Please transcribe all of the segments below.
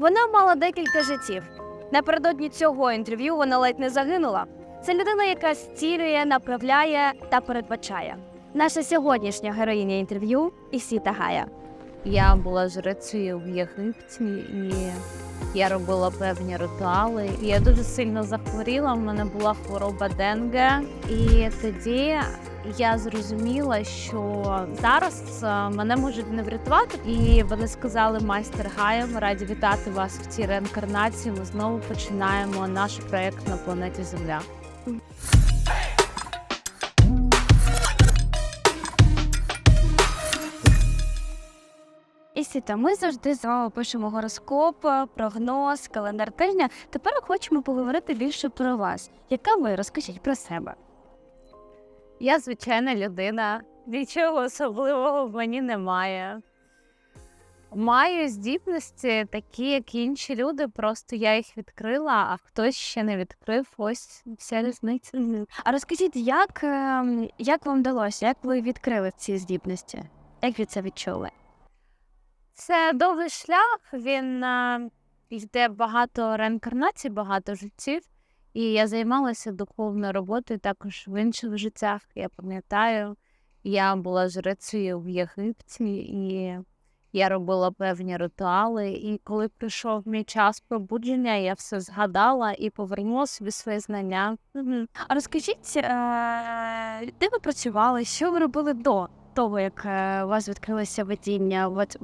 Вона мала декілька життів. Напередодні цього інтерв'ю вона ледь не загинула. Це людина, яка зцілює, направляє та передбачає. Наша сьогоднішня героїня інтерв'ю Ісіта Гая. Я була жрецею в Єгипті і я робила певні ритуали. Я дуже сильно захворіла. У мене була хвороба Денге. І тоді я зрозуміла, що зараз е, мене можуть не врятувати. І вони сказали: майстер Гая, ми раді вітати вас в цій реінкарнації. Ми знову починаємо наш проект на планеті Земля. Ісіта, ми завжди з вами пишемо гороскоп, прогноз, календар тижня. Тепер хочемо поговорити більше про вас. Яка ви розкажіть про себе? Я звичайна людина, нічого особливого в мені немає. Маю здібності такі, як інші люди, просто я їх відкрила, а хтось ще не відкрив. Ось вся різниця. А розкажіть, як, ем, як вам вдалося, як ви відкрили ці здібності? Як ви це відчули? Це довгий шлях. Він е, йде багато реінкарнацій, багато життів. І я займалася духовною роботою також в інших життях. Я пам'ятаю, я була жрицею в Єгипті, і я робила певні ритуали. І коли прийшов мій час пробудження, я все згадала і повернула собі свої знання. А розкажіть, е, де ви працювали, що ви робили до того, як е, у вас відкрилося видіння, от,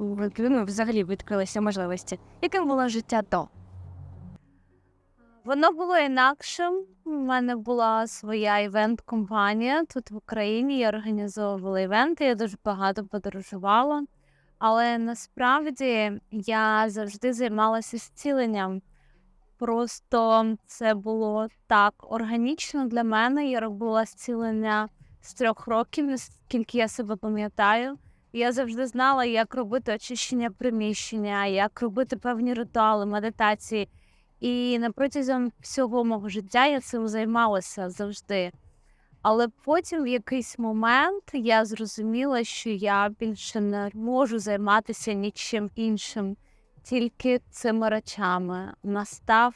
взагалі відкрилися можливості? Яким було життя до? Воно було інакшим. У мене була своя івент-компанія тут в Україні. Я організовувала івенти, я дуже багато подорожувала. Але насправді я завжди займалася зціленням. Просто це було так органічно для мене. Я робила зцілення з трьох років, наскільки я себе пам'ятаю. Я завжди знала, як робити очищення приміщення, як робити певні ритуали, медитації. І на протязі всього мого життя я цим займалася завжди. Але потім, в якийсь момент, я зрозуміла, що я більше не можу займатися нічим іншим, тільки цими речами. Настав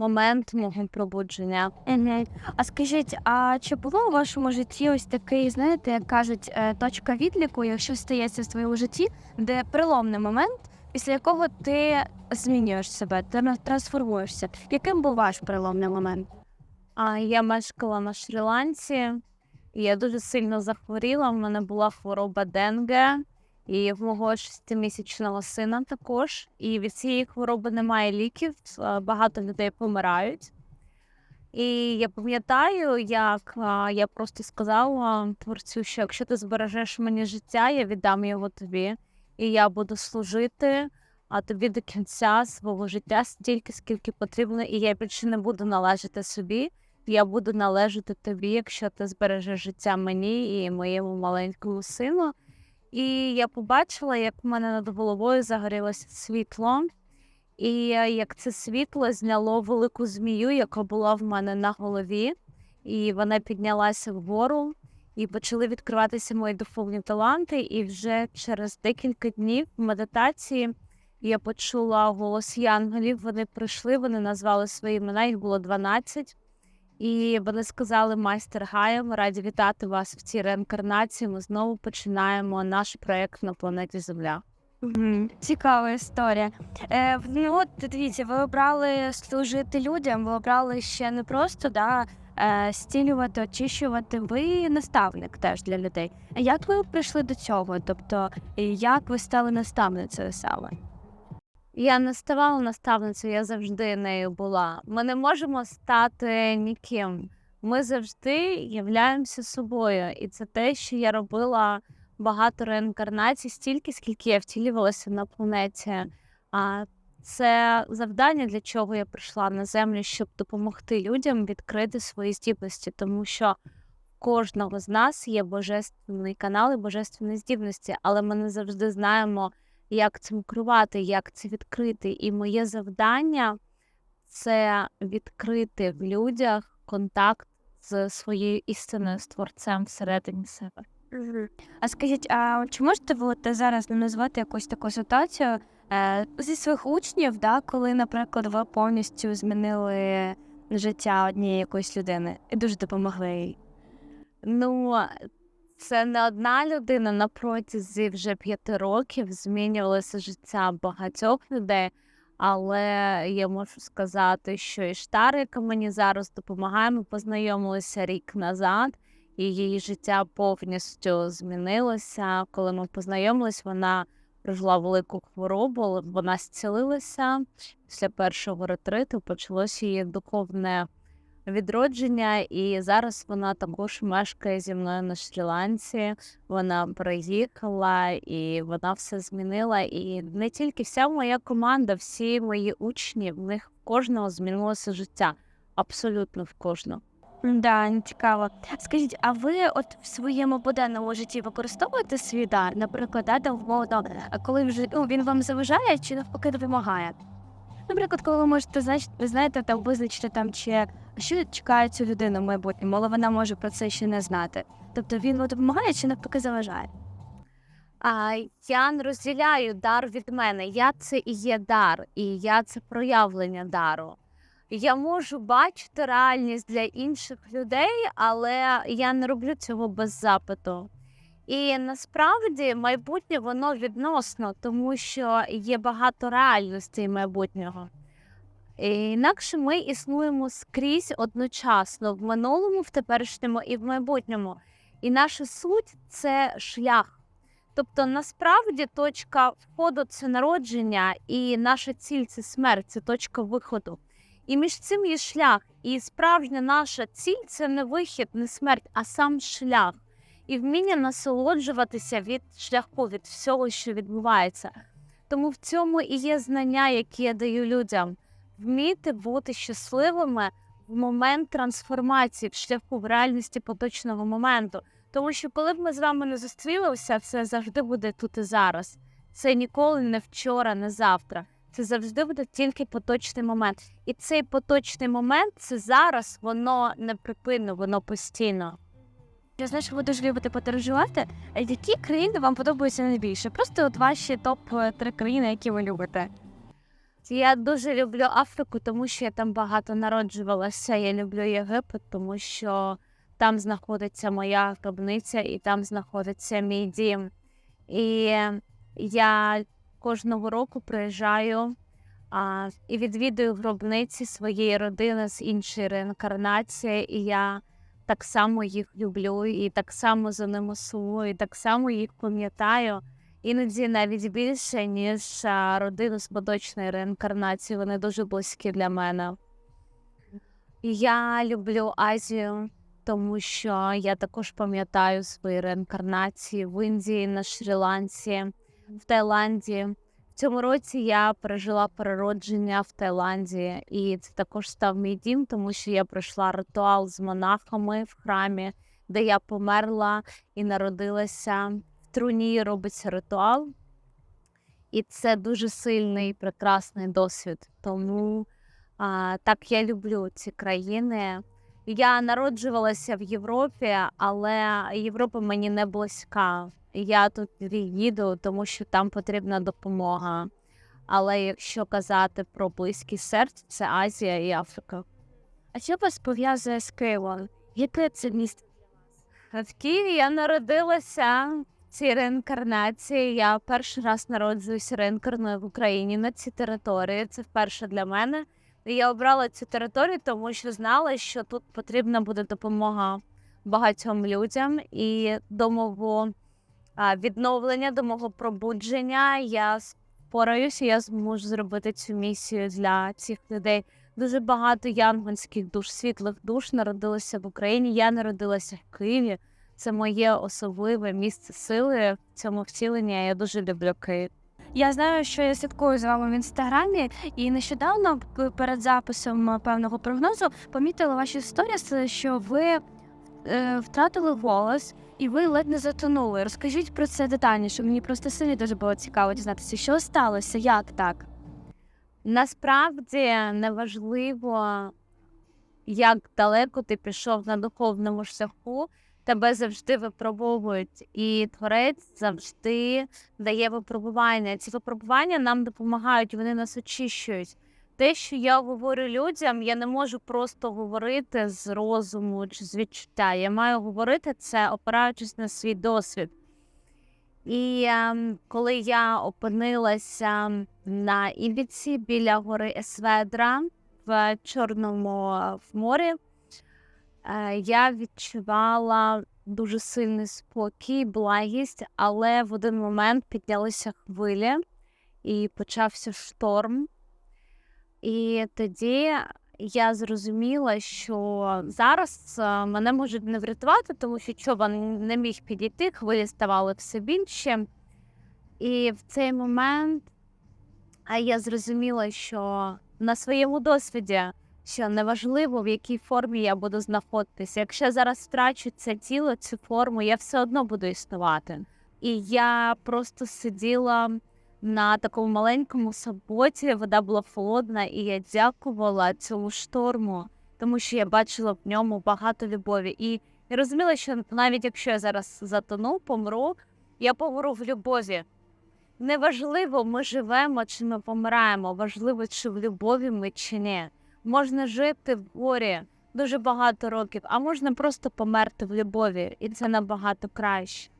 момент мого пробудження. А скажіть, а чи було у вашому житті ось такий, знаєте, як кажуть, е, точка відліку, якщо стається в твоєму житті, де переломний момент, після якого ти змінюєш себе, ти трансформуєшся? Яким був ваш переломний момент? А я мешкала на Шрі-Ланці, і я дуже сильно захворіла. В мене була хвороба Денге, і в мого шестимісячного сина також. І від цієї хвороби немає ліків. Багато людей помирають. І я пам'ятаю, як я просто сказала творцю, що якщо ти збережеш мені життя, я віддам його тобі, і я буду служити. А тобі до кінця свого життя стільки, скільки потрібно, і я більше не буду належати собі. Я буду належати тобі, якщо ти збережеш життя мені і моєму маленькому сину. І я побачила, як в мене над головою загорілося світло, і як це світло зняло велику змію, яка була в мене на голові, і вона піднялася вгору, і почали відкриватися мої духовні таланти. І вже через декілька днів медитації я почула голос янголів. Вони прийшли, вони назвали свої імена, їх було 12. І вони сказали: майстер Гая, ми раді вітати вас в цій реінкарнації. Ми знову починаємо наш проект на планеті Земля. Цікава історія. Е, ну от дивіться, ви обрали служити людям, ви обрали ще не просто да, е, стілювати, очищувати. Ви наставник теж для людей. Як ви прийшли до цього? Тобто, як ви стали наставницею саме? Я не ставала наставницею, я завжди нею була. Ми не можемо стати ніким. Ми завжди являємося собою. І це те, що я робила багато реінкарнацій, стільки, скільки я втілювалася на планеті. А це завдання, для чого я прийшла на землю, щоб допомогти людям відкрити свої здібності, тому що кожного з нас є божественний канал і божественні здібності, але ми не завжди знаємо, як цим керувати, як це відкрити. І моє завдання це відкрити в людях контакт з своєю істиною, з творцем всередині себе. А скажіть, а чи можете ви от зараз назвати якусь таку ситуацію, Е, зі своїх учнів, да, коли, наприклад, ви повністю змінили життя однієї якоїсь людини і дуже допомогли їй. Ну, це не одна людина на протязі вже п'яти років змінювалося життя багатьох людей. Але я можу сказати, що і Штар, яка мені зараз допомагає, ми познайомилися рік назад, і її життя повністю змінилося. Коли ми познайомились, вона прожила велику хворобу, вона зцілилася. Після першого ретриту почалося її духовне відродження, і зараз вона також мешкає зі мною на Шрі-Ланці. Вона приїхала і вона все змінила. І не тільки вся моя команда, всі мої учні, в них в кожного змінилося життя. Абсолютно в кожного. Да, цікаво. Скажіть, а ви от в своєму буденному житті використовуєте свій дар? Наприклад, да, там умовно, коли вже ну, він вам заважає чи навпаки допомагає? Наприклад, коли ви можете знаєш, ви знаєте, там визначити там чи що чекає цю людину в майбутньому, але вона може про це ще не знати. Тобто він допомагає чи навпаки заважає? А я не розділяю дар від мене. Я це і є дар, і я це проявлення дару. Я можу бачити реальність для інших людей, але я не роблю цього без запиту. І насправді майбутнє воно відносно, тому що є багато реальностей майбутнього. Інакше ми існуємо скрізь одночасно в минулому, в теперішньому і в майбутньому. І наша суть це шлях. Тобто, насправді точка входу це народження, і наша ціль це смерть, це точка виходу. І між цим є шлях. І справжня наша ціль це не вихід, не смерть, а сам шлях. І вміння насолоджуватися від шляху, від всього, що відбувається. Тому в цьому і є знання, які я даю людям. Вміти бути щасливими в момент трансформації, в шляху в реальності поточного моменту. Тому що коли б ми з вами не зустрілися, це завжди буде тут і зараз. Це ніколи не вчора, не завтра. Це завжди буде тільки поточний момент. І цей поточний момент це зараз, воно не припинно, воно постійно. Я знаю, що ви дуже любите подорожувати. А Які країни вам подобаються найбільше? Просто от ваші топ 3 країни, які ви любите. Я дуже люблю Африку, тому що я там багато народжувалася. Я люблю Єгипет, тому що там знаходиться моя гробниця і там знаходиться мій дім. І я кожного року приїжджаю а, і відвідую гробниці своєї родини з іншої реінкарнації, і я так само їх люблю, і так само за ними сумую, і так само їх пам'ятаю. Іноді навіть більше, ніж родину з поточної реінкарнації. Вони дуже близькі для мене. Я люблю Азію, тому що я також пам'ятаю свої реінкарнації в Індії, на Шрі-Ланці, в Таїланді. В цьому році я пережила переродження в Таїланді, і це також став мій дім, тому що я пройшла ритуал з монахами в храмі, де я померла і народилася. Труні робиться ритуал, і це дуже сильний, прекрасний досвід. Тому а, так я люблю ці країни. Я народжувалася в Європі, але Європа мені не близька. Я тут їду, тому що там потрібна допомога. Але якщо казати про близькі серця, це Азія і Африка. А що вас пов'язує з Києвом? Яке це місто? В Києві я народилася цій реінкарнації. Я перший раз народжуюся реінкарную в Україні на цій території. Це вперше для мене. І я обрала цю територію, тому що знала, що тут потрібна буде допомога багатьом людям і до мого відновлення, до мого пробудження. Я впораюся, я зможу зробити цю місію для цих людей. Дуже багато янгонських душ, світлих душ народилося в Україні. Я народилася в Києві. Це моє особливе місце сили в цьому втіленні. Я дуже люблю Київ. Я знаю, що я слідкую з вами в інстаграмі, і нещодавно перед записом певного прогнозу помітила ваші сторіс, що ви е, втратили голос і ви ледь не затонули. Розкажіть про це детальніше. Мені просто сильно дуже було цікаво дізнатися, що сталося, як так. Насправді неважливо, як далеко ти пішов на духовному шляху. Тебе завжди випробовують, і творець завжди дає випробування. Ці випробування нам допомагають, вони нас очищують. Те, що я говорю людям, я не можу просто говорити з розуму чи з відчуття. Я маю говорити це, опираючись на свій досвід. І ем, коли я опинилася на Ібіці біля гори Есведра в Чорному е, в морі, е, я відчувала дуже сильний спокій, благість, але в один момент піднялися хвилі і почався шторм. І тоді я зрозуміла, що зараз е, мене можуть не врятувати, тому що човен не міг підійти, хвилі ставали все більше. І в цей момент я зрозуміла, що на своєму досвіді, що неважливо, в якій формі я буду знаходитися. Якщо я зараз втрачу це тіло, цю форму, я все одно буду існувати. І я просто сиділа на такому маленькому саботі, вода була холодна, і я дякувала цьому шторму, тому що я бачила в ньому багато любові. І я розуміла, що навіть якщо я зараз затону, помру, я помру в любові. Неважливо, ми живемо чи ми помираємо, важливо, чи в любові ми чи ні. Можна жити в горі дуже багато років, а можна просто померти в любові, і це набагато краще.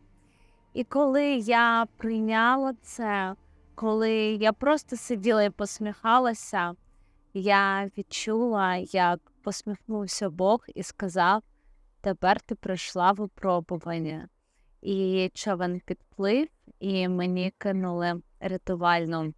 І коли я прийняла це, коли я просто сиділа і посміхалася, я відчула, як посміхнувся Бог і сказав: тепер ти пройшла випробування. І човен підплив, і мені кинули рятувальну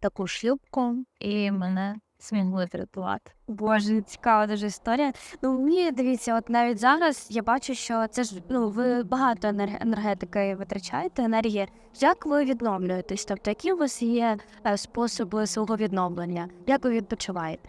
таку шлюбку, і мене змогли врятувати. Боже, цікава дуже історія. Ну мені дивіться, от навіть зараз я бачу, що це ж ну ви багато енерг- енергетики витрачаєте енергії. Як ви відновлюєтесь? Тобто, які у вас є е, способи свого відновлення? Як ви відпочиваєте?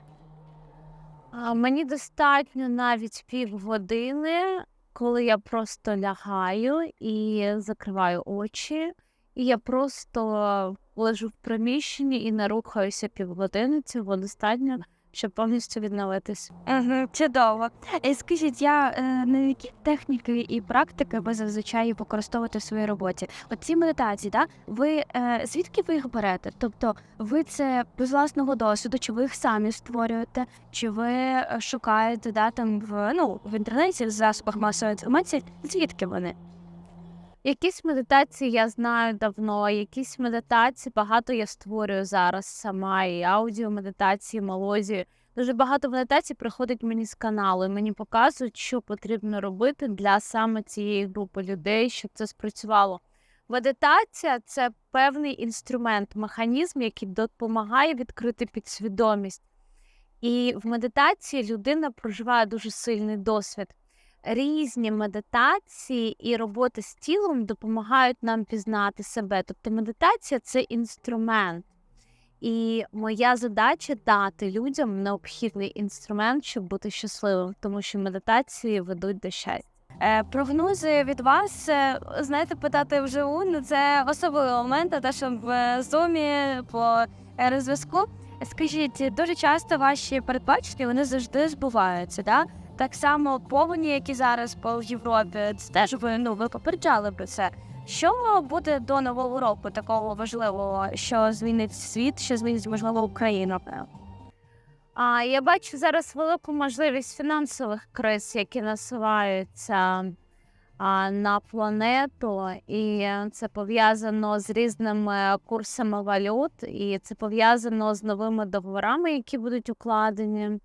А мені достатньо навіть півгодини, коли я просто лягаю і закриваю очі, і я просто лежу в приміщенні і не рухаюся півгодини. Цього достатньо, щоб повністю відновитись. Угу, чудово. І скажіть, я е, на які техніки і практики ви зазвичай використовуєте в своїй роботі? От ці медитації, да? ви е, звідки ви їх берете? Тобто, ви це з власного досвіду, чи ви їх самі створюєте, чи ви е, шукаєте да, там в ну в інтернеті в засобах масової інформації? Звідки вони? Якісь медитації я знаю давно, якісь медитації багато я створюю зараз сама, і аудіомедитації, мелодії. Дуже багато медитацій приходить мені з каналу, і мені показують, що потрібно робити для саме цієї групи людей, щоб це спрацювало. Медитація це певний інструмент, механізм, який допомагає відкрити підсвідомість. І в медитації людина проживає дуже сильний досвід різні медитації і робота з тілом допомагають нам пізнати себе. Тобто медитація це інструмент. І моя задача дати людям необхідний інструмент, щоб бути щасливим, тому що медитації ведуть до щастя. Е, прогнози від вас, е, знаєте, питати вживу, ну це особливий момент, те, що в зумі по е, зв'язку. Скажіть, дуже часто ваші передбачення вони завжди збуваються, да? Так само повені, які зараз по Європі, це теж ви ну ви попереджали про це. Що буде до нового року такого важливого, що змінить світ, що змінить можливо Україну? А я бачу зараз велику можливість фінансових криз, які насуваються а, на планету, і це пов'язано з різними курсами валют, і це пов'язано з новими договорами, які будуть укладені.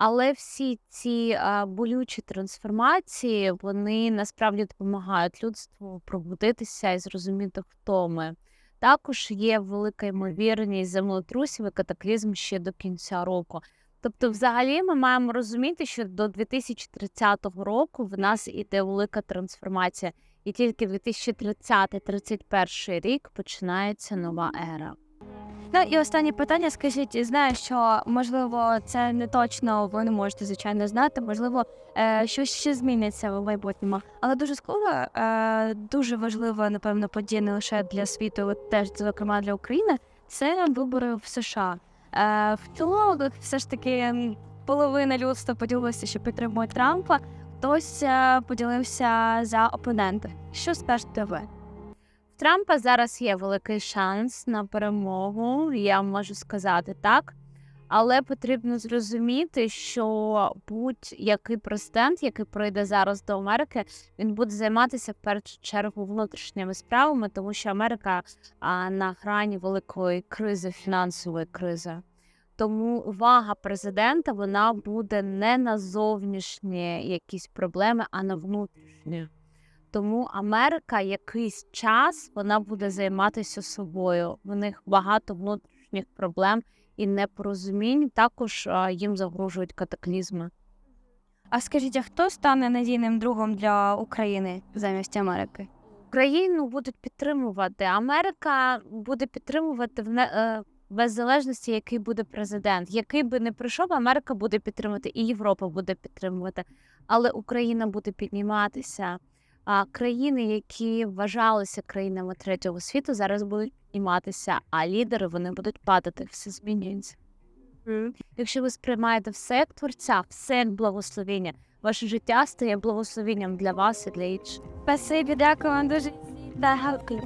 Але всі ці а, болючі трансформації вони насправді допомагають людству пробудитися і зрозуміти, хто ми. Також є велика ймовірність землетрусів і катаклізм ще до кінця року. Тобто, взагалі, ми маємо розуміти, що до 2030 року в нас іде велика трансформація, і тільки 2030-31 рік починається нова ера. Ну і останнє питання. Скажіть, знаю, що можливо це не точно, ви не можете звичайно знати. Можливо, е, щось ще зміниться в майбутньому, але дуже скоро е, дуже важлива, напевно, подія не лише для світу, але теж зокрема для України. Це вибори в США. Е, в цілому все ж таки половина людства поділилася, що підтримує Трампа. хтось поділився за опонента. Що скажете ви? Трампа зараз є великий шанс на перемогу, я можу сказати так. Але потрібно зрозуміти, що будь-який президент, який прийде зараз до Америки, він буде займатися в першу чергу внутрішніми справами, тому що Америка а, на грані великої кризи, фінансової кризи. Тому увага президента вона буде не на зовнішні якісь проблеми, а на внутрішні. Тому Америка якийсь час вона буде займатися собою. В них багато внутрішніх проблем і непорозумінь. Також а, їм загрожують катаклізми. А скажіть, а хто стане надійним другом для України замість Америки? Україну будуть підтримувати. Америка буде підтримувати в не без залежності, який буде президент. Який би не прийшов, Америка буде підтримувати, і Європа буде підтримувати. Але Україна буде підніматися. А країни, які вважалися країнами третього світу, зараз будуть підніматися, а лідери вони будуть падати. Все змінюється. Якщо ви сприймаєте все як творця, все як благословення, ваше життя стає благословенням для вас і для інших. Спасибі, дякую вам дуже. Дякую.